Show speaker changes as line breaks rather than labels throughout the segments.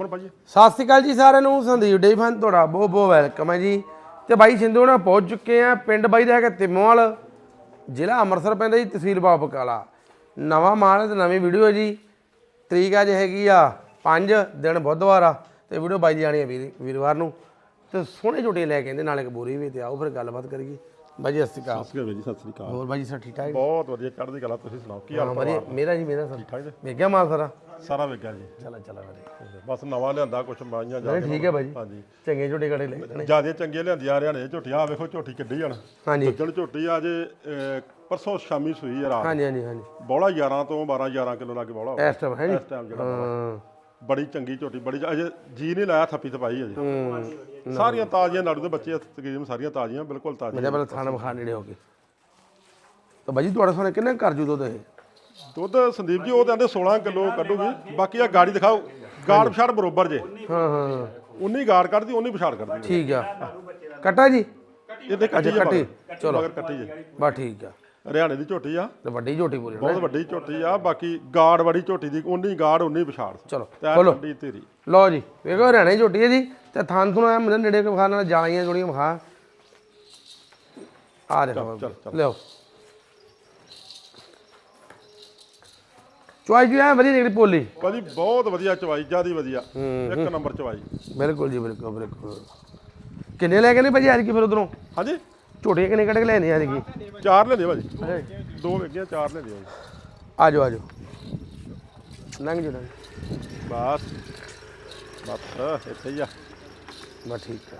ਹੁਣ ਭਾਜੀ।
ਸਤਿ ਸ਼੍ਰੀ ਅਕਾਲ ਜੀ ਸਾਰਿਆਂ ਨੂੰ ਸੰਦੀਪ ਡੇ ਫਨ ਤੁਹਾਡਾ ਬਹੁਤ ਬਹੁਤ ਵੈਲਕਮ ਹੈ ਜੀ। ਤੇ ਬਾਈ ਸਿੰਧੂ ਨਾਲ ਪਹੁੰਚ ਚੁੱਕੇ ਆ ਪਿੰਡ ਬਾਈ ਦਾ ਹੈਗਾ ਤਿਮੋਵਾਲ ਜ਼ਿਲ੍ਹਾ ਅੰਮ੍ਰਿਤਸਰ ਪੈਂਦਾ ਜੀ ਤਹਿਸੀਲ ਬਾਬਾ ਬਕਾਲਾ। ਨਵਾਂ ਮਾਲ ਤੇ ਨਵੀਂ ਵੀਡੀਓ ਹੈ ਜੀ। ਤਰੀਕ ਅੱਜ ਹੈਗੀ ਆ 5 ਦਿਨ ਬੁੱਧਵਾਰ ਆ ਤੇ ਵੀਡੀਓ ਬਾਈ ਦੀ ਆਣੀ ਹੈ ਵੀਰ- ਵੀਰਵਾਰ ਨੂੰ। ਤੇ ਸੋਹਣੇ ਝੋਟੇ ਲੈ ਕੇ ਆਂਦੇ ਨਾਲ ਇੱਕ ਬੋਰੀ ਵੀ ਤੇ ਆਓ ਫਿਰ ਗੱਲਬਾਤ ਕਰੀਏ। ਬਾਈ ਜੀ ਸਤਿ ਸ਼੍ਰੀ ਅਕਾਲ।
ਸਤਿ ਸ਼੍ਰੀ ਅਕਾਲ ਜੀ ਸਤਿ ਸ਼੍ਰੀ ਅਕਾਲ।
ਹੋਰ ਬਾਈ ਜੀ ਸਭ ਠੀਕ ਠਾਕ
ਬਹੁਤ ਵਧੀਆ ਚੜ੍ਹਦੀ ਕਲਾ ਤੁਸੀਂ ਸੁਣਾਓ ਕੀ
ਹਾਂ
ਹਾਲ
ਵਧੀਆ ਮੇਰਾ ਜੀ ਮੇਰਾ ਸਰ।
ਠਾਕ ਜੀ?
ਮੈਂ ਗਿਆ ਮਾਲ ਸਾਰਾ।
ਸਾਰਾ ਵੇਖਿਆ ਜੀ।
ਚਲਾ ਚਲਾ ਵਧੀਆ।
ਬਸ ਨਵਾਂ ਲਿਆਂਦਾ ਕੁਛ ਮਾਈਆਂ ਜਾ
ਨਹੀਂ ਠੀਕ ਹੈ ਬਾਈ ਜੀ
ਹਾਂਜੀ।
ਚੰਗੇ ਝੋਟੇ ਕੜੇ ਲੈ ਲੈਣੇ।
ਜਿਆਦੇ ਚੰਗੇ ਲਿਆਂਦੀਆਂ ਹਰਿਆਣੇ ਦੀ ਝੋਟੀਆਂ ਆ ਵੇਖੋ ਝੋਟੀ ਕਿੱਡੀ ਹਣ
ਹਾਂਜੀ।
ਸੱਜਣ ਝੋਟੀ ਆ ਜੇ ਅਹ, ਪਰਸੋਂ ਸ਼ਾਮੀ ਸੂਈ ਆ ਰਾਤ।
ਹਾਂਜੀ ਹਾਂਜੀ ਹਾਂਜੀ।
ਬੌਲਾ 11 ਤੋਂ 12 11 ਕਿਲੋ ਲੱਗ ਬੌਲਾ। ਹੋਇਆ।
ਇਸ ਟਾਈਮ ਹੈ ਜੀ।
ਇਸ ਟਾਈਮ ਜਿਹੜਾ
ਹਾਂ।
ਬੜੀ ਚੰਗੀ ਝੋਟੀ ਬੜੀ ਅਜੇ ਜੀ ਨਹੀਂ ਲਾਇਆ ਥੱਪੀ ਤਪਾਈ ਅਜੇ ਸਾਰੀਆਂ ਤਾਜ਼ੀਆਂ ਨਾੜੂ ਦੇ ਬੱਚੇ ਤਕਰੀਬਨ ਸਾਰੀਆਂ ਤਾਜ਼ੀਆਂ ਬਿਲਕੁਲ ਤਾਜ਼ੀਆਂ।
ਮੇਰੇ ਪਹਿਲਾਂ ਥਾਣਾ ਮਖਾ ਨੇੜੇ ਹੋ ਕੇ। ਤਾਂ ਬਾਜੀ ਤੁਹਾਡੇ ਸਾਹਮਣੇ ਕਿੰਨੇ ਕਰ ਜੂ ਦੁੱਧ ਇਹ
ਦੁੱਧ ਸੰਦੀਪ ਜੀ ਉਹ ਤਾਂ ਆਂਦੇ 16 ਕਿਲੋ ਕੱਢੂਗੀ। ਬਾਕੀ ਆ ਗਾੜੀ ਦਿਖਾਓ। ਗਾੜ ਪਛਾੜ ਬਰੋਬਰ ਜੇ।
ਹਾਂ ਹਾਂ।
ਉਨੀ ਗਾੜ ਕੱਢਦੀ ਉਨੀ ਪਛਾੜ ਕੱਢਦੀ
ਠੀਕ ਆ। ਕਟਾ ਜੀ?
ਇਹਦੇ ਕੱਟੀ ਜੇ
ਕੱਟੀ,
ਚਲੋ। ਮਗਰ ਕੱਟੀ ਜੇ।
ਬਸ ਠੀਕ ਆ।
ਹਰਿਆਣੇ ਦੀ ਝੋਟੀ ਆ।
ਤੇ ਵੱਡੀ ਝੋਟੀ ਪੂਰੀ।
ਬਹੁਤ ਵੱਡੀ ਝੋਟੀ ਆ। ਬਾਕੀ ਗਾੜ ਵਾਲੀ ਝੋਟੀ ਦੀ ਉਨੀ ਗਾੜ ਉਨੀ ਪਛਾੜ।
ਚਲੋ
ਤੇ
ਬੋਲੋ।
ਠੰਡੀ ਤੇਰੀ।
ਲਓ ਜੀ ਵੇਖੋ ਹਰਿਆਣੇ ਦੀ ਝੋਟੀ ਹੈ ਜੀ। ਤੇ ਥਾਂ ਥੁਣ ਆ ਮੇਰੇ ਨੇੜੇ ਕੇ ਵਿਖਾ ਨਾਲ ਜਾਲੀਆਂ ਜੋੜੀਆਂ ਵਿਖਾ। ਆ ਦੇਖੋ। ਲਿਓ ਚੁਆਈ ਜੀ ਐ? ਵਧੀਆ ਨਿਕਲੀ ਪੋਲੀ।
ਭਾਜੀ ਬਹੁਤ ਵਧੀਆ ਚਵਾਈ ਜਿਆਦੀ ਵਧੀਆ। ਇੱਕ ਨੰਬਰ ਚਵਾਈ।
ਬਿਲਕੁਲ ਜੀ ਬਿਲਕੁਲ ਬਿਲਕਲ। ਕਿੰਨੇ ਲੈ ਕੇ ਨਹੀਂ ਭਾਜੀ ਅੱਜ ਕੀ ਫਿਰ ਉਧਰੋਂ?
ਹਾਂਜੀ?
ਝੋਟੀਆਂ ਕਿੰਨੇ ਕੱਢ ਕੇ ਲੈਣੇ ਅੱਜ ਕੀ?
ਚਾਰ ਲੈਂਦੇ ਭਾਜੀ। ਦੋ ਵੇਗੀਆਂ ਚਾਰ ਲੈਂਦੇ ਭਾਜੀ
ਆ ਜਾਓ ਆ ਜਾਓ। ਲੰਘ ਜਾਓ ਲੰਘ
ਬਸ। ਬਸ ਇੱਥੇ ਹੀ ਆ।
ਬਸ ਠੀਕ ਆ।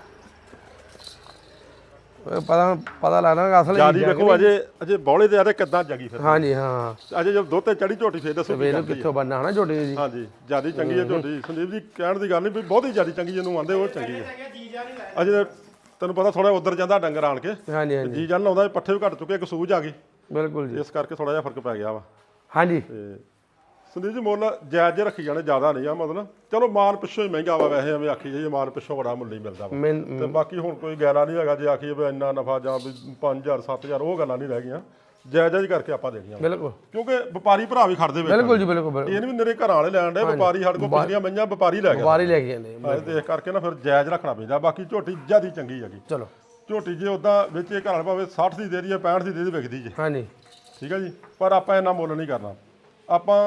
ਪਤਾ ਪਤਾ ਲੱਗਦਾ ਅਸਲ
ਜਿਆਦੀ ਵੇਖੋ ਅਜੇ ਅਜੇ ਬੌਲੇ ਦੇ ਆਰੇ ਕਿੱਦਾਂ ਜਗੀ ਫਿਰ
ਹਾਂਜੀ ਹਾਂ।
ਅਜੇ ਜਦ ਦੁੱਧ ਤੇ ਚੜੀ ਝੋਟੀ ਫੇਰ ਦੱਸੋ ਹੈ।
ਕਿੱਥੋਂ ਬੰਨਾ ਹਨਾ ਝੋਟੀ ਜੀ
ਹਾਂਜੀ ਜਿਆਦੀ ਚੰਗੀ ਹੈ ਝੋਟੀ। ਸੰਦੀਪ ਜੀ ਕਹਿਣ ਦੀ ਗੱਲ ਨਹੀਂ ਵੀ ਬਹੁਤੀ ਜਿਆਦੀ ਚੰਗੀ ਜਿਹਨੂੰ ਆਂਦੇ ਉਹ ਚੰਗੀ ਹੈ। ਅਜੇ ਤੈਨੂੰ ਪਤਾ ਥੋੜਾ ਉਧਰ ਜਾਂਦਾ ਡੰਗਰ ਆਣ ਕੇ।
ਹਾਂਜੀ ਹਾਂਜੀ।
ਜੀ ਜਾਨ ਲਾਉਂਦਾ ਪੱਠੇ ਵੀ ਘੱਟ ਚੁੱਕੇ ਇੱਕ ਸੂਝ ਆ ਗਈ।
ਬਿਲਕੁਲ ਜੀ।
ਇਸ ਕਰਕੇ ਥੋੜਾ ਜਿਹਾ ਫ਼ਰਕ ਪੈ ਗਿਆ ਵਾ।
ਹਾਂਜੀ।
ਤੇ ਸੰਦੀਪ ਜੀ ਮੁੱਲ ਜਾਇਜ਼ ਜਿਹਾ ਰੱਖੀ ਜਾਣੇ ਜ਼ਿਆਦਾ ਨਹੀਂ ਆ ਮਤਲਬ। ਚਲੋ ਮਾਲ ਪਿੱਛੋਂ ਹੀ ਮਹਿੰਗਾ ਵਾ ਵੈਸੇ ਐਵੇਂ ਆਖੀ ਜਾਈਏ ਮਾਲ ਪਿੱਛੋਂ ਬੜਾ ਮੁੱਲ ਹੀ ਮਿਲਦਾ ਵਾ।
ਮੈਂ
ਤੇ ਬਾਕੀ ਹੁਣ ਕੋਈ ਗੈਰਾ ਨਹੀਂ ਹੈਗਾ ਜੇ ਆਖੀਏ ਵੀ ਇੰਨਾ ਨਫਾ ਜਾਂ ਵੀ 5000 7000 ਉਹ ਗੱਲਾਂ ਨਹੀਂ ਰਹਿ ਗਈਆਂ। ਜਾਇਜ਼ ਜਿਹਾ ਕਰਕੇ ਆਪਾਂ ਦੇਣੀਆਂ
ਬਿਲਕੁਲ।
ਕਿਉਂਕਿ ਵਪਾਰੀ ਭਰਾ ਵੀ ਖੜਦੇ ਵੇ
ਬਿਲਕੁਲ ਜੀ ਬਿਲਕੁਲ ਬਿਲਕੁਲ।
ਇਹ ਨਹੀਂ ਵੀ ਮੇਰੇ ਘਰਾਂ ਵਾਲੇ ਲੈਣ ਦੇ ਵਪਾਰੀ ਸਾਡੇ ਕੋਲ ਪਿਛਲੀਆਂ ਮਈਆਂ ਵਪਾਰੀ ਲੈ ਗਿਆ।
ਹੀ ਲੈ ਕੇ ਜਾਂਦੇ
ਹਾਂ, ਤੇ ਇਸ ਕਰਕੇ ਨਾ ਫਿਰ ਜਾਇਜ਼ ਰੱਖਣਾ ਪੈਂਦਾ। ਬਾਕੀ ਝੋਟੀ ਜਿਆਦੀ ਚੰਗੀ ਹੈਗੀ।
ਚਲੋ।
ਝੋਟੀ ਜੇ ਉਦਾਂ ਵਿੱਚ ਇਹ ਘਰ ਵਾਲੇ ਭਾਵੇਂ 60 ਦੀ ਦੇ ਰਹੀ ਹੈ 65 ਦੀ ਦੇ ਦੀ ਵਿਕਦੀ ਜੇ।
ਹਾਂਜੀ।
ਠੀਕ ਹੈ ਜੀ? ਪਰ ਆਪਾਂ ਇੰਨਾ ਮੁੱਲ ਨਹੀਂ ਕਰਨਾ। ਆਪਾਂ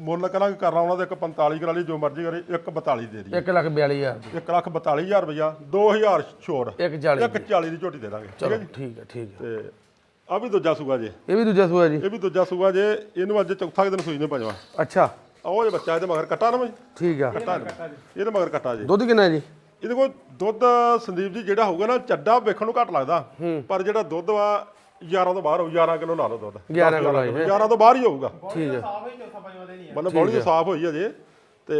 ਮੁੱਲ ਕਰਾਂਗੇ ਕਰਨਾ ਉਹਨਾਂ ਦੇ ਇੱਕ 45 ਕਰਾ ਲਈ ਜੋ ਮਰਜ਼ੀ ਕਰੇ ਇੱਕ 42 ਦੇ ਦੀ
1 ਲੱਖ 42000
1 ਲੱਖ 42000 ਰੁਪਇਆ 2000 ਛੋੜ।
140
ਇੱਕ 40 ਦੀ ਝੋਟੀ ਦੇ ਦਾਂਗੇ ਠੀਕ ਹੈ ਜੀ?
ਠੀਕ ਹੈ ਠੀਕ ਹੈ।
ਤੇ ਆ ਵੀ ਦੂਜਾ ਸੂਆ ਜੇ।
ਇਹ ਵੀ ਦੂਜਾ ਸੂਆ ਜੀ।
ਇਹ ਵੀ ਦੂਜਾ ਸੂਆ ਜੇ ਇਹਨੂੰ ਅੱਜ ਚੌਥਾ ਦਿਨ ਸੂਈ ਨੇ ਪੰਜਵਾਂ।
ਅੱਛਾ।
ਉਹ ਜੇ ਬੱਚਾ ਇਹਦੇ ਮਗਰ ਕੱਟਾ ਨਾ ਬਈ।
ਠੀਕ ਆ।
ਕੱਟਾ। ਇਹਦੇ ਮਗਰ ਕੱਟਾ ਜੇ।
ਦੁੱਧ ਕਿੰਨਾ ਜੀ?
ਇਹਦੇ ਕੋਲ ਦੁੱਧ ਸੰਦੀਪ ਜੀ ਜਿਹੜਾ ਹੋਊਗਾ ਨਾ ਚੱਡਾ ਵੇਖਣ ਨੂੰ ਘੱਟ ਲੱਗਦਾ। ਪਰ ਜਿਹੜਾ ਦੁੱਧ ਵਾ 11 ਤੋਂ ਬਾਹਰ ਹੋਊ 11 ਕਿਲੋ ਲਾ ਲਓ ਦੁੱਧ।
11 ਕਿਲੋ ਆਈ
11 ਤੋਂ ਬਾਹਰ ਹੀ ਹੋਊਗਾ।
ਠੀਕ ਹੈ।
ਮਤਲਬ ਬੌਲੀ ਸਾਫ਼ ਹੋਈ ਅਜੇ ਤੇ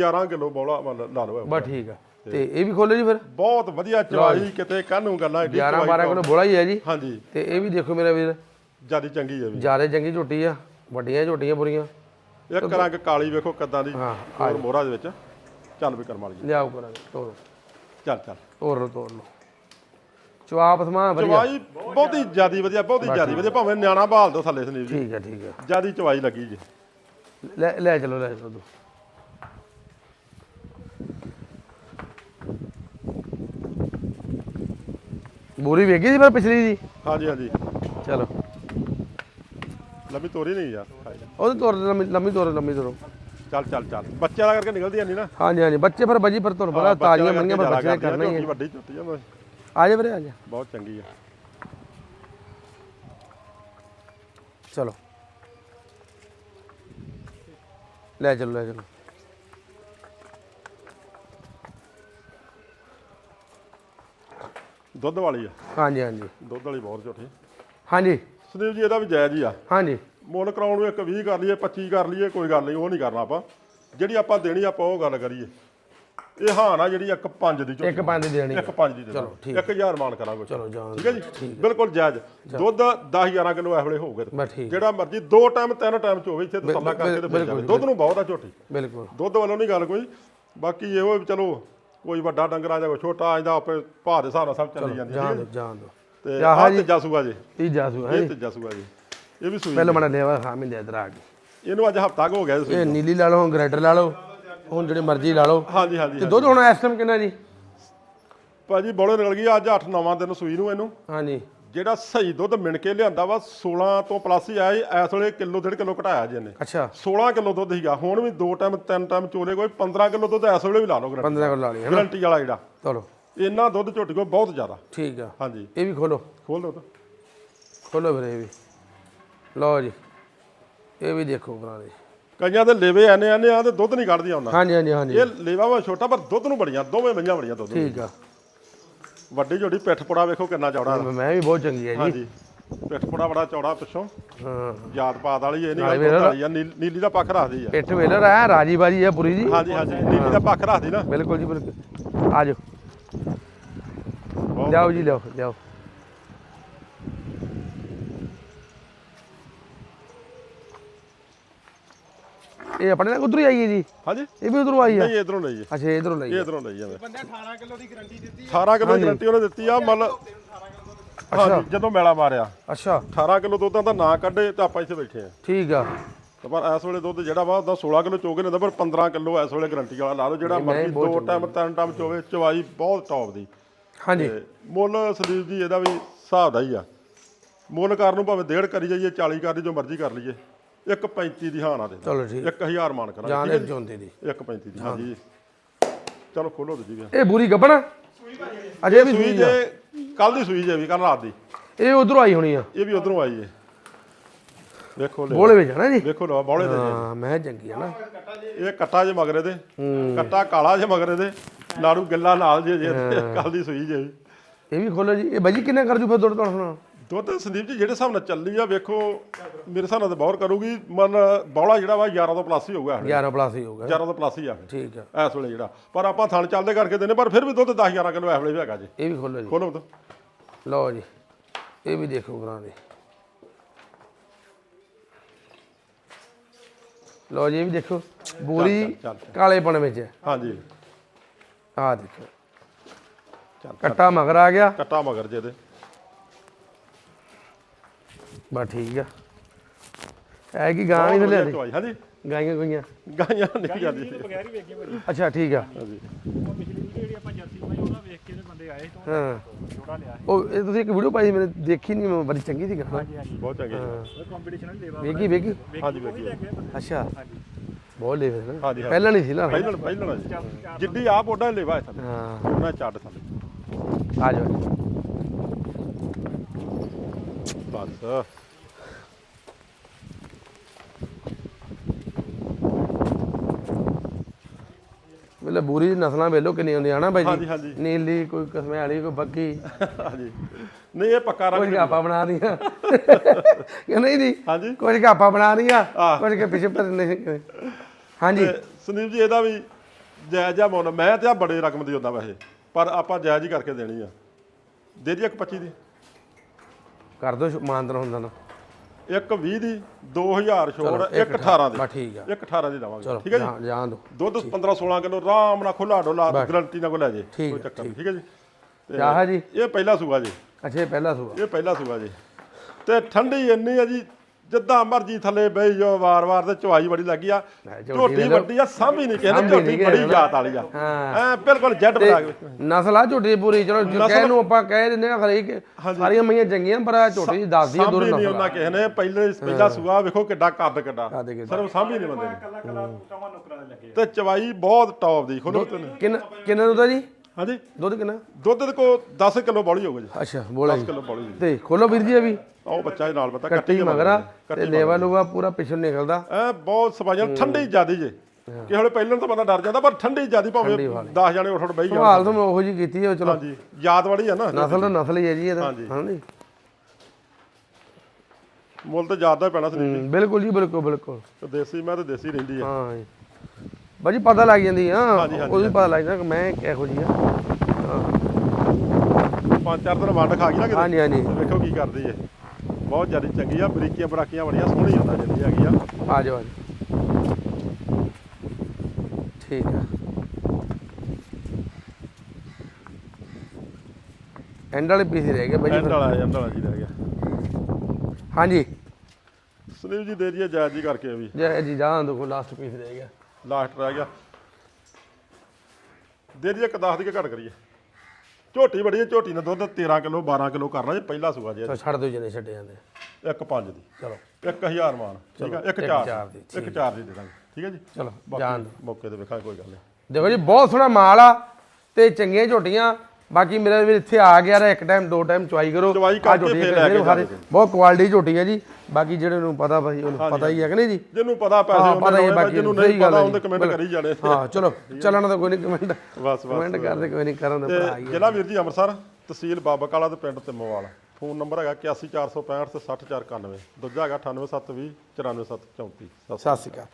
11 ਕਿਲੋ ਬੌਲਾ ਮਤਲਬ ਲਾ ਲਓ
ਬਸ ਠੀਕ ਆ। ਤੇ ਇਹ ਵੀ ਖੋਲੋ ਜੀ ਫਿਰ।
ਬਹੁਤ ਵਧੀਆ ਚਵਾਈ ਕਿਤੇ ਕਾਹਨੂੰ ਗੱਲਾਂ ਏਡੀ
11
ਚਵਾਈ
12 ਕਿਲੋ ਬੋਲਾ ਹੀ ਹੈ ਜੀ।
ਹਾਂਜੀ।
ਤੇ ਇਹ ਵੀ ਦੇਖੋ ਮੇਰਾ ਵੀਰ।
ਜਿਆਦੀ ਚੰਗੀ ਹੈ ਵੀ।
ਜ਼ਿਆਦਾ ਚੰਗੀ ਝੋਟੀ ਆ। ਵੱਡੀਆਂ ਝੋਟੀਆਂ ਪੂਰੀਆਂ
ਇੱਕ ਰੰਗ ਕਾਲੀ ਵੇਖੋ ਕਿੱਦਾਂ ਦੀ
ਹਾਂ,
ਹੋਰ ਮੋਹਰਾ ਦੇ ਵਿੱਚ। ਚੱਲ ਵੀ ਕਰਮ ਵਾਲੀ ਜੀ।
ਲਿਆਓ ਕਰਾਂਗੇ ਤੋਰੋ।
ਚੱਲ ਚੱਲ।
ਤੋਰ ਲਓ ਤੋਰ ਲਓ। ਚਵਾਪ ਸਮਾ ਵਧੀਆ।
ਚਵਾਈ ਬਹੁਤੀ ਜਿਆਦੀ ਵਧੀਆ ਬਹੁਤੀ ਜਿਆਦੀ ਵਧੀਆ ਭਾਵੇਂ ਨਿਆਣਾ ਬਾਲ ਦੋ ਥੱਲੇ ਸੰਦੀਪ ਜੀ।
ਠੀਕ ਹੈ ਠੀਕ ਹੈ।
ਜਿਆਦੀ ਚਵਾਈ ਲੱਗੀ ਜੀ।
ਲੈ ਲੈ ਚਲੋ ਲੈ ਚਲੋ ਤੂੰ। ਬੋਰੀ ਵੇਗੀ ਸੀ ਪਰ ਪਿਛਲੀ ਦੀ
ਹਾਂਜੀ ਹਾਂਜੀ।
ਚਲੋ।
ਲੰਮੀ ਤੋਰੀ ਨਹੀਂ ਯਾਰ। ਜਾ।
ਉਹਦੇ ਤੋਰ ਦੇ ਲੰਮੀ ਲੰਮੀ ਤੋਰ ਲੰਮੀ ਤੋਰੋ।
ਚੱਲ ਚੱਲ ਚੱਲ। ਬੱਚਿਆਂ ਦਾ ਕਰਕੇ ਨਿਕਲਦੀਆਂ ਨਹੀਂ ਨਾ
ਹਾਂਜੀ ਹਾਂਜੀ। ਬੱਚੇ ਫਿਰ ਬਜੀ ਪਰ ਤੁਹਾਨੂੰ ਪਤਾ ਤਾਜ਼ੀਆਂ ਮੰਗੀਆਂ ਪਰ ਬੱਚੇ
ਕਰਨਾ
ਹੀ ਹੈ
ਵੱਡੀ ਝੁੱਟੀ ਆ
ਆ ਜਾ ਵੀਰੇ ਆ ਜਾ।
ਬਹੁਤ ਚੰਗੀ ਆ।
ਚਲੋ। ਲੈ ਚਲੋ ਲੈ ਚਲੋ।
ਦੁੱਧ ਵਾਲੀ ਆ।
ਹਾਂਜੀ ਹਾਂਜੀ।
ਦੁੱਧ ਵਾਲੀ ਬਹੁਤ ਝੋਟੀ।
ਹਾਂਜੀ।
ਸੁਨੀਲ ਜੀ ਇਹਦਾ ਵੀ ਜਾਇਜ਼ ਹੀ ਆ।
ਹਾਂਜੀ।
ਮੁੱਲ ਕਰਾਉਣ ਨੂੰ ਇੱਕ 20 ਕਰ ਲਈਏ 25 ਕਰ ਲਈਏ ਕੋਈ ਗੱਲ ਨਹੀਂ ਉਹ ਨਹੀਂ ਕਰਨਾ ਆਪਾਂ। ਜਿਹੜੀ ਆਪਾਂ ਦੇਣੀ ਆਪਾਂ ਉਹ ਗੱਲ ਕਰੀਏ। ਇਹ ਹਾਂ ਨਾ ਜਿਹੜੀ ਇੱਕ 5 ਦੀ
ਇੱਕ ਪੰਜ ਦੀ ਦੇਣੀ
ਇੱਕ 5 ਦੀ ਦੇ
ਚਲੋ, ਠੀਕ।
1000 ਮਾਨ ਕਰਾਂਗੇ।
ਚਲੋ ਜਾਣ
ਠੀਕ ਹੈ ਜੀ? ਬਿਲਕੁਲ ਜਾਇਜ਼। ਦੁੱਧ 10 11 ਕਿਲੋ ਇਹ ਵੇਲੇ ਹੋਊਗਾ
ਬਸ ਠੀਕ।
ਜਿਹੜਾ ਮਰਜ਼ੀ ਦੋ ਟਾਈਮ ਤਿੰਨ ਟਾਈਮ ਚ ਹੋਵੇ ਇੱਥੇ ਤਸੱਲਾ ਕਰਕੇ ਤੇ ਫਿਰ ਜਾਵੇ। ਦੁੱਧ ਨੂੰ ਬਹੁਤ ਆ ਝੋਟੀ
ਬਿਲਕੁਲ।
ਦੁੱਧ ਵੱਲੋਂ ਨਹੀਂ ਗੱਲ ਕੋਈ। ਬਾਕੀ ਇਹੋ ਵੀ ਚਲੋ ਕੋਈ ਵੱਡਾ ਡੰਗਰ ਆ ਜਾਂ ਕੋਈ ਛੋਟਾ ਆਂਦਾ ਆਪਣੇ ਭਾਅ ਦੇ ਹਿਸਾਬ ਨਾਲ ਸਭ ਚੱਲੀ ਜਾਂਦੀ ਹੈ।
ਜਾਣ ਦੋ ਜਾਣ ਦੋ
ਤੇ
ਆਹ
ਆਹ ਤੀਜਾ ਸੂਆ ਜੀ।
ਤੀਜਾ ਸੂਆ
ਇਹ ਤੀਜਾ ਸੂਆ ਜੀ। ਇਹ ਵੀ ਸੂਈ
ਪਹਿਲਾਂ ਮਣਾ ਲੈਵਾ ਹਾਂ ਮਿੰਦੇ ਇਧਰ ਆ ਕੇ
ਇਹਨੂੰ ਅੱਜ ਹਫਤਾ ਕੁ ਹੋ ਗਿਆ ਜੀ ਸੂਈ
ਇਹ ਨੀਲੀ ਲਾ ਲਓ ਗ੍ਰੈਡਰ ਲਾ ਲਓ। ਹੁਣ ਜਿਹੜੇ ਮਰਜ਼ੀ ਲਾ ਲਓ।
ਹਾਂਜੀ ਹਾਂਜੀ
ਤੇ ਦੁੱਧ ਹੁਣ ਇਸ ਟਾਈਮ ਕਿੰਨਾ ਜੀ?
ਭਾਜੀ ਬੋਲੇ ਨਿਕਲ ਗਈ ਅੱਜ 8 9ਵਾਂ ਦਿਨ ਸੂਈ ਨੂੰ ਇਹਨੂੰ।
ਹਾਂਜੀ।
ਜਿਹੜਾ ਸਹੀ ਦੁੱਧ ਮਿਣ ਕੇ ਲਿਆਂਦਾ ਵਾ 16 ਤੋਂ ਪਲੱਸ ਹੀ ਆਇਆ ਜੀ। ਇਸ ਵੇਲੇ ਕਿਲੋ ਡੇਢ ਕਿਲੋ ਘਟਾਇਆ ਜੀ ਇਹਨੇ।
ਅੱਛਾ।
16 ਕਿਲੋ ਦੁੱਧ ਸੀਗਾ। ਹੁਣ ਵੀ ਦੋ ਟਾਈਮ ਤਿੰਨ ਟਾਈਮ ਚੋਲੇ ਕੋਈ 15 ਕਿਲੋ ਦੁੱਧ ਇਸ ਵੇਲੇ ਵੀ ਲਾ ਲਓ ਗਰੰਟੀ
15 ਕੋਲ ਲਾ ਲਈ ਹੈ ਨਾ
ਗਰੰਟੀ ਵਾਲਾ ਜਿਹੜਾ।
ਚਲੋ।
ਇੰਨਾ ਦੁੱਧ ਝੋਟੀ ਕੋਲ ਬਹੁਤ ਜ਼ਿਆਦਾ।
ਠੀਕ ਆ।
ਹਾਂਜੀ।
ਇਹ ਵੀ ਖੋਲੋ।
ਖੋਲ ਦਿਓ ਤਾਂ।
ਖੋਲੋ ਵੀਰੇ ਇਹ ਵੀ। ਲਓ ਜੀ। ਇਹ ਵੀ ਦੇਖੋ ਭਰਾ ਜੀ
ਕਈਆਂ ਦੇ ਲੇਵੇ ਐਨੇ ਐਨੇ ਆ ਤੇ ਦੁੱਧ ਨਹੀਂ ਕੱਢਦੀਆਂ ਉਹਨਾਂ
ਹਾਂਜੀ ਹਾਂਜੀ ਹਾਂਜੀ।
ਇਹ ਲੇਵਾ ਵਾ ਛੋਟਾ ਪਰ ਦੁੱਧ ਨੂੰ ਬੜੀਆਂ ਦੋਵੇਂ ਮਈਆਂ ਬੜੀਆਂ ਦੁੱਧ ਨੂੰ।
ਠੀਕ ਆ।
ਵੱਡੀ ਝੋਟੀ ਪਿੱਠ ਪੁੜਾ ਵੇਖੋ ਕਿੰਨਾ ਚੌੜਾ
ਮੈਂ ਵੀ ਬਹੁਤ ਚੰਗੀ ਹੈ ਜੀ।
ਹਾਂਜੀ ਪਿੱਠ ਪੁੜਾ ਬੜਾ ਚੌੜਾ ਪਿੱਛੋਂ।
ਹਾਂ।
ਯਾਦ ਪਾਤ ਵਾਲੀ ਇਹ
ਨਾਲੇ
ਨਹੀਂ
ਵੇਖ
ਵਾਲੀ ਆ ਨੀਲ- ਨੀਲੀ ਦਾ ਪੱਖ ਰੱਖਦੀ ਆ।
ਪਿੱਠ ਵੇਲਰ ਆ ਰਾਜੀ ਬਾਜੀ ਹੈ ਪੂਰੀ ਜੀ।
ਹਾਂਜੀ ਹਾਂਜੀ ਨੀਲੀ ਦਾ ਪੱਖ ਰੱਖਦੀ ਨਾ।
ਬਿਲਕੁਲ ਜੀ ਬਿਲਕੁਲ। ਆ ਜਾਓ।
ਬਹੁਤ
ਜਾਓ ਜੀ ਲਿਆਓ ਲਿਆਓ। ਇਹ ਆਪਣੇ ਨਾਲ ਉਧਰ ਹੀ ਆਈ ਹੈ ਜੀ।
ਹਾਂਜੀ।
ਇਹ ਵੀ ਉਧਰੋਂ ਆਈ ਆ।
ਨਹੀਂ ਇਧਰੋਂ ਲਈ ਆ
ਅੱਛਾ ਇਧਰੋਂ ਲਈ
ਇਹ। ਇਧਰੋਂ ਲਈ ਜਾਵੇ
ਬੰਦੇ 18 ਕਿਲੋ ਦੀ ਗਾਰੰਟੀ ਦਿੱਤੀ
18 ਕਿਲੋ ਦੀ ਗਰੰਟੀ ਉਹਨੇ ਦਿੱਤੀ ਆ ਮੰਨ ਹਾਂਜੀ ਜਦੋਂ ਮੇਲਾ ਮਾਰਿਆ।
ਅੱਛਾ।
18 ਕਿਲੋ ਦੁੱਧ ਦਾ ਨਾ ਕੱਢੇ ਤਾਂ ਆਪਾਂ ਇੱਥੇ ਬੈਠੇ ਆ।
ਠੀਕ ਆ।
ਪਰ ਇਸ ਵੇਲੇ ਦੁੱਧ ਜਿਹੜਾ ਵਾ ਉਹਦਾ 16 ਕਿਲੋ ਚੋਗੇ ਲੈਂਦਾ ਪਰ 15 ਕਿਲੋ ਇਸ ਵੇਲੇ ਗਰੰਟੀ ਵਾਲਾ। ਲਾ ਲਓ ਜਿਹੜਾ ਮਰਜ਼ੀ ਦੋ ਟਾਈਮ ਤਿੰਨ ਟਾਈਮ ਚੋਵੇ ਚਵਾਈ ਬਹੁਤ ਟੌਪ ਦੀ।
ਹਾਂਜੀ।
ਮੁੱਲ ਸੰਦੀਪ ਜੀ ਇਹਦਾ ਵੀ ਹਿਸਾਬ ਦਾ ਹੀ ਆ। ਮੁੱਲ ਕਰਨ ਨੂੰ ਭਾਵੇਂ ਡੇਢ ਕਰੀ ਜਾਈਏ 40 ਕਰੀ ਜੋ ਮਰਜ਼ੀ ਕਰ ਲਈਏ। 1.35 ਦੀ ਹਾਨਾ ਦੇ
ਚਲੋ ਠੀਕ।
1000 ਮਾਨ ਕਰਾਂਗੇ
ਜਾਨ ਚੌਂਤੀ ਦੀ
1.35 ਦੀ ਹਾਂਜੀ ਚਲੋ ਖੋਲੋ ਦੂਜੀ ਵੀ।
ਇਹ ਬੂਰੀ ਗੱਬਣਾ ਅਜੇ ਵੀ
ਸੂਈ ਜੇ ਕੱਲ ਦੀ ਸੂਈ ਜੇ ਵੀ ਕੱਲ ਰਾਤ ਦੀ।
ਇਹ ਉਧਰੋਂ ਆਈ ਹੋਣੀ ਆ।
ਇਹ ਵੀ ਉਧਰੋਂ ਆਈ ਏ। ਵੇਖੋ ਲੈ
ਬੋਲੇ ਵਿੱਚ ਹਨਾ ਜੀ?
ਵੇਖੋ ਲੋ ਬੌਲੇ ਦੇ
ਹਾਂ ਮੈਂ ਚੰਗੀ ਆ ਨਾ।
ਇਹ ਕੱਟਾ ਜੇ ਮਗਰੇ ਦੇ ਕੱਟਾ ਕਾਲਾ ਜੇ ਮਗਰੇ ਦੇ ਨਾੜੂ ਗੱਲਾ ਨਾਲ ਜੇ ਜੇ ਕੱਲ ਦੀ ਸੂਈ ਜੇ।
ਇਹ ਵੀ ਖੋਲੋ ਜੀ। ਇਹ ਬਾਜੀ ਕਿੰਨਾ ਕਰ ਜੂ ਫਿਰ ਦੁੱਧ ਤੁਹਾਨੂੰ ਸੁਣਾ
ਦੁੱਧ ਸੰਦੀਪ ਜੀ ਜਿਹੜੇ ਹਿਸਾਬ ਨਾਲ ਚੱਲੀ ਆ ਵੇਖੋ ਮੇਰੇ ਹਿਸਾਬ ਨਾਲ ਤਾਂ ਬੌਰ ਕਰੂਗੀ। ਮਨ ਬੌਲਾ ਜਿਹੜਾ ਵਾ 11 ਤੋਂ ਪਲੱਸ ਹੀ ਹੋਊਗਾ ਹੁਣ
11 ਪਲੱਸ ਹੀ ਹੋਊਗਾ।
11 ਤੋਂ ਪਲੱਸ ਹੀ ਆ
ਠੀਕ ਆ।
ਇਸ ਵੇਲੇ ਜਿਹੜਾ। ਪਰ ਆਪਾਂ ਥਣ ਚੱਲਦੇ ਕਰਕੇ ਦਿੰਦੇ ਪਰ ਫਿਰ ਵੀ ਦੁੱਧ 10 11 ਕਿਲੋ ਇਸ ਵੇਲੇ ਵੀ ਹੈਗਾ ਜੀ।
ਇਹ ਵੀ ਖੋਲੋ ਜੀ।
ਖੋਲੋ ਤਾਂ
ਲਓ ਜੀ ਇਹ ਵੀ ਦੇਖੋ ਭਰਾ ਦੇ। ਲਓ ਜੀ ਇਹ ਵੀ ਦੇਖੋ ਬੂਰੀ
ਚੱਲ।
ਕਾਲੇਪਣ ਵਿੱਚ।
ਹਾਂਜੀ।
ਆਹ ਦੇਖੋ। ਕੱਟਾ ਮਗਰ ਆ ਗਿਆ।
ਕੱਟਾ ਮਗਰ ਜੇ ਦੇ
ਬਸ ਠੀਕ ਆ। ਹੈ ਕੀ ਗਾਂ ਨਹੀਂ ਦੀ
ਹਾਂਜੀ।
ਗਾਈਆਂ ਗਈਆਂ?
ਗਾਈਆਂ ਨਹੀਂ ਜਾਂਦੀ
ਬਗੈਰ ਹੀ ਵੇਖੀ ਬੜੀ
ਅੱਛਾ ਠੀਕ ਆ।
ਹਾਂਜੀ।
ਉਹ ਪਿਛਲੀ ਵੀਡੀਓ ਜਿਹੜੀ ਆਪਾਂ ਜਰਸੀ ਪਾਈ ਉਹਦਾ ਵੇਖ ਕੇ ਤੇ ਬੰਦੇ ਆਏ ਤੋਂ
ਹਾਂ।
ਜੋੜਾ ਲਿਆ
ਉਹ ਇਹ ਤੁਸੀਂ ਇੱਕ ਵੀਡੀਓ ਪਾਈ ਸੀ, ਮੈंने ਦੇਖੀ ਨਹੀਂ ਮੈਂ ਬੜੀ ਚੰਗੀ ਸੀ ਗਾਣਾ
ਹਾਂਜੀ ਹਾਂਜੀ।
ਬਹੁਤ ਚੰਗੇ।
ਉਹ ਕੰਪੀਟੀਸ਼ਨ ਵਾਲੀ ਲੇਵਾ
ਵੇਖੀ ਵੇਖੀ?
ਹਾਂਜੀ ਵੇਖੀ।
ਲੈ ਗਏ ਬੰਦੇ।
ਅੱਛਾ।
ਹਾਂਜੀ।
ਬਹੁਤ ਲੈ ਫਿਰ ਨਾ।
ਹਾਂਜੀ, ਹਾਂ।
ਪਹਿਲਾਂ ਨਹੀਂ ਸੀ ਨਾ
ਪਹਿਲਣ ਪਹਿਲਣ ਜੀ ਜਿੱਡੀ ਆਪ ਉਹਦਾ ਲੈਵਾ ਹੈ ਥੱਲੇ
ਹਾਂ।
ਉਹਨਾਂ ਚੱਡ ਥੱਲੇ।
ਆ ਜਾਓ।
ਬਸ
ਵੇਲੇ ਬੂਰੀ ਦੀ ਨਸਲਾਂ ਵੇਲੋ ਕਿੰਨੀਆਂ ਹੁੰਦੀਆਂ ਹਨਾ ਬਾਈ
ਹਾਂਜੀ।
ਨੀਲੀ ਕੋਈ ਕਸਮੇ ਵਾਲੀ ਕੋਈ ਬੱਗੀ।
ਹਾਂਜੀ। ਨਹੀਂ ਇਹ ਪੱਕਾ ਰੰਗ
ਕੁਝ ਗਾਪਾ ਬਣਾ ਰਹੀਆਂ। ਕਿ ਨਹੀਂ ਜੀ?
ਹਾਂਜੀ।
ਕੁਝ ਗਾਪਾ ਬਣਾ
ਆਹ।
ਕੁਝ ਕੇ ਪਿੱਛੇ ਪਰ ਨਹੀਂ ਹਾਂਜੀ।
ਤੇ ਸੰਦੀਪ ਜੀ ਇਹਦਾ ਵੀ ਜਾਇਜ਼ ਜਿਹਾ ਮੁੱਲ ਮੈਂ ਤੇ ਆ ਬੜੇ ਰਕਮ ਦੀ ਹੁੰਦਾ ਵੈਸੇ ਪਰ ਆਪਾਂ ਜਾਇਜ਼ ਹੀ ਕਰਕੇ ਦੇਣੀ ਆ। ਦੇ ਦੀ ਇੱਕ 25 ਦੀ?
ਕਰ ਦੋ ਮਾਨਦਨ ਹੁੰਦਾ ਨਾ
ਇੱਕ 20 ਦੀ 2000 ਛੋੜ ਇੱਕ 18 ਦੀ।
ਠੀਕ ਆ।
ਇੱਕ 18 ਦੀ ਦਵਾਂਗੇ। ਠੀਕ ਹੈ ਜੀ?
ਜਾਣ- ਦੋ
ਦੁੱਧ 15 16 ਕਿਲੋ ਆਰਾਮ ਨਾਲ ਖੁੱਲਾ ਡੋਲਾ ਗਰੰਟੀ ਨਾਲ ਕੋ ਲੈ ਜੇ
ਠੀਕ
ਕੋਈ ਚੱਕਰ ਨਹੀਂ ਠੀਕ। ਹੈ ਜੀ?
ਆਹ ਜੀ।
ਇਹ ਪਹਿਲਾ ਸੂਆ ਜੀ।
ਅੱਛਾ ਇਹ ਪਹਿਲਾ ਸੂਆ।
ਇਹ ਪਹਿਲਾ ਸੂਆ ਜੀ। ਤੇ ਠੰਡੀ ਇੰਨੀ ਆ ਜੀ ਜਿੱਦਾਂ ਮਰਜ਼ੀ ਥੱਲੇ ਬਈ ਜੋ ਵਾਰ-ਵਾਰ ਤੇ ਚਵਾਈ ਬੜੀ ਲੱਗੀ ਆ।
ਝੋਟੀ।
ਵੱਡੀ ਆ ਸਾਂਭੀ ਨਹੀਂ
ਨਹੀਂ
ਝੋਟੀ ਬੜੀ। ਜਾਤ ਵਾਲੀ ਆ। ਐ ਬਿਲਕੁਲ ਜੈਡ ਬਣਾ ਕੇ।
ਨਸਲ ਆ ਝੋਟੀ ਦੀ ਪੂਰੀ ਚਲੋ ਕਹਿ ਨੂੰ ਆਪਾਂ ਕਹਿ ਦਿੰਦੇ ਆ ਹਰੇਕ ਸਾਰੀਆਂ ਮਈਆਂ ਚੰਗੀਆਂ ਪਰ ਝੋਟੀ ਦੀ ਦੱਸਦੀ ਆ ਦੂਰ
ਸਾਂਭੀ ਨਹੀਂ
ਨਸਲ
ਉਹਨਾਂ ਕਿਸੇ ਨੇ ਪਹਿਲੇ ਪਹਿਲਾ ਸੂਆ ਵੇਖੋ ਕਿੱਡਾ ਕੱਦ ਕਿੱਡਾ। ਸਿਰਫ ਸਾਂਭੀ ਨਹੀਂ ਬੰਦੇ ਨੇ।
ਦੇ
ਤੇ ਚਵਾਈ ਬਹੁਤ ਟੌਪ ਦੀ ਖੋਲੋ
ਕਿੰਨਾ ਕਿੰਨਾ ਆ ਜੀ?
ਹਾਂਜੀ।
ਦੁੱਧ ਕਿੰਨਾ?
ਦੁੱਧ ਦੇ ਕੋ 10 ਕਿਲੋ ਬੋਲੀ ਹੋਊਗਾ ਜੀ।
ਅੱਛਾ ਬੋਲਾ।
10
ਜੀ
ਕਿਲੋ ਬੋਲੀ ਜੀ।
ਤੇ ਖੋਲੋ ਵੀਰ ਜੀ ਵੀ।
ਆਓ ਬੱਚਾ ਇਹ ਨਾਲ ਪਤਾ
ਕੱਟੀ ਮਗਰਾ ਤੇ ਲੇਵਾ ਲੂਗਾ ਪੂਰਾ ਪਿਛੋਂ ਨਿਕਲਦਾ।
ਐ ਬਹੁਤ ਸਫਾਈਆਂ ਠੰਡੀ ਜਿਆਦੀ ਜੇ। ਕਿ ਹਲੇ ਪਹਿਲਾਂ ਤਾਂ ਬੰਦਾ ਡਰ ਜਾਂਦਾ ਪਰ ਠੰਡੀ ਜਿਆਦੀ ਭਾਵੇਂ 10 ਜਣੇ ਉੱਠ ਉੱਠ ਬਈ ਜਾਣ।
ਹਾਲ ਤੁਹਾਨੂੰ ਉਹੋ ਜੀ ਕੀਤੀ ਹੈ ਚਲੋ।
ਹਾਂਜੀ ਯਾਦ ਵਾਲੀ ਆ ਨਾ।
ਨਸਲ ਤਾਂ ਨਸਲ ਹੀ ਹੈ ਜੀ ਇਹਦਾ
ਹਾਂਜੀ। ਮੁੱਲ ਤਾਂ ਜ਼ਿਆਦਾ ਪੈਣਾ ਸੀ
ਬਿਲਕੁਲ ਜੀ ਬਿਲਕੁਲ ਬਿਲਕੁਲ।
ਤੇ ਦੇਸੀ ਮੈਂ ਤਾਂ ਦੇਸੀ ਰਹਿੰਦੀ ਆ।
ਹਾਂ ਜੀ। ਬਾਜੀ ਪਤਾ ਲੱਗ ਜਾਂਦੀ ਆ।
ਹਾਂਜੀ,
ਪਤਾ ਲੱਗ ਜਾਂਦਾ ਕਿ ਮੈਂ ਕਿਹੋ ਜੀ ਆ।
ਪੰਜ ਚਾਰ ਦਿਨ ਵੰਡ ਖਾ ਗਈ ਨਾ ਕਿਤੇ।
ਹਾਂਜੀ ਹਾਂਜੀ।
ਤੇ ਵੇਖੋ ਕੀ ਕਰਦੀ ਏ। ਬਹੁਤ ਜ਼ਿਆਦਾ ਚੰਗੀ ਆ ਬਰੀਕੀਆਂ ਬਰਾਕੀਆਂ ਬੜੀਆਂ ਸੋਹਣੀ ਹੁੰਦਾ ਜਿੰਦੀ ਹੈਗੀ ਆ
ਆ ਜਾਓ ਆ ਜਾਓ ਠੀਕ ਆ। ਐਂਡ ਵਾਲੇ ਪੀਸ ਰਹਿ ਗਏ ਬਾਜੀ
ਐਂਡ ਵਾਲਾ ਐਂਡ ਵਾਲਾ ਜੀ ਰਹਿ ਗਿਆ।
ਹਾਂਜੀ।
ਸੁਨੀਲ ਜੀ ਦੇ ਦਈਏ ਜਾਇਜ਼ ਜੀ ਕਰਕੇ ਵੀ।
ਜੈ ਜੀ ਜਾਨ ਦੋ ਲਾਸਟ ਪੀਸ ਰਹਿ ਗਿਆ।
ਲਾਸਟ ਰਹਿ ਗਿਆ। ਦੇ ਦੀ ਇੱਕ 10 ਦੀ ਘੱਟ ਕਰੀਏ। ਝੋਟੀ ਬੜੀ ਹੈ ਝੋਟੀ ਨੇ ਦੁੱਧ 13 ਕਿਲੋ 12 ਕਿਲੋ ਕਰਨਾ ਜੀ ਪਹਿਲਾ ਸੂਆ ਜੀ
ਚਲੋ ਛੱਡ ਦਿਓ ਜਿੰਨੇ ਛੱਡੇ ਜਾਂਦੇ।
ਇੱਕ 5 ਦੀ।
ਚਲੋ।
1000 ਮਾਨ ਠੀਕ ਆ? ਇੱਕ
ਇੱਕ
4
ਚਾਰ ਦੀ,
ਇੱਕ 4 ਦੀ ਦੇ ਦਾਂਗੇ ਠੀਕ ਹੈ ਜੀ?
ਚਲੋ ਜਾਣ
ਮੌਕੇ ਤੇ ਵੇਖਾਂਗੇ ਕੋਈ ਗੱਲ ਨਹੀਂ।
ਦੇਖੋ ਜੀ ਬਹੁਤ ਸੋਹਣਾ ਮਾਲ ਆ ਤੇ ਚੰਗੀਆਂ ਝੋਟੀਆਂ। ਬਾਕੀ ਮੇਰੇ ਵੀਰ ਇੱਥੇ ਆ ਗਿਆ ਰ ਇੱਕ ਟਾਈਮ ਦੋ ਟਾਈਮ ਚੁਆਈ ਕਰੋ।
ਚੁਆਈ ਕਰਕੇ ਫਿਰ ਲੈ ਕੇ
ਦੇ। ਬਹੁਤ ਕੁਆਲਿਟੀ ਝੋਟੀ ਹੈ ਜੀ। ਬਾਕੀ ਜਿਹੜੇ ਨੂੰ ਪਤਾ ਭਾਈ ਉਹਨੂੰ ਪਤਾ ਹੀ ਹੈ ਕਿ ਨਹੀਂ ਜੀ?
ਜਿਹਨੂੰ ਪਤਾ ਪੈਸੇ ਉਹਨੇ
ਪਤਾ ਹੀ ਬਾਕੀ
ਜਿਹਨੂੰ ਨਹੀਂ ਪਤਾ
ਜੀ।
ਕਮੈਂਟ ਕਰੀ ਜਾਣੇ।
ਹਾਂ ਚਲੋ ਚੱਲਣ ਦਾ ਕੋਈ ਨਹੀਂ ਕਮੈਂਟ
ਬਸ
ਕਮੈਂਟ
ਬਸ।
ਕਰਦੇ ਕੋਈ ਨਹੀਂ ਕਰਨ ਦਾ ਭਰਾ ਹੀ।
ਜ਼ਿਲ੍ਹਾ ਵੀਰ ਜੀ ਅੰਮ੍ਰਿਤਸਰ ਤਹਿਸੀਲ ਬਾਬਾ ਕਾਲਾ ਤੇ ਪਿੰਡ ਤਿੰਮੋਵਾਲ ਫੋਨ ਨੰਬਰ ਹੈਗਾ 814665 ਤੇ 60491 ਦੂਜਾ ਹੈਗਾ 98720 94734
ਸਤਿ ਸ਼੍ਰੀ ਅਕਾਲ।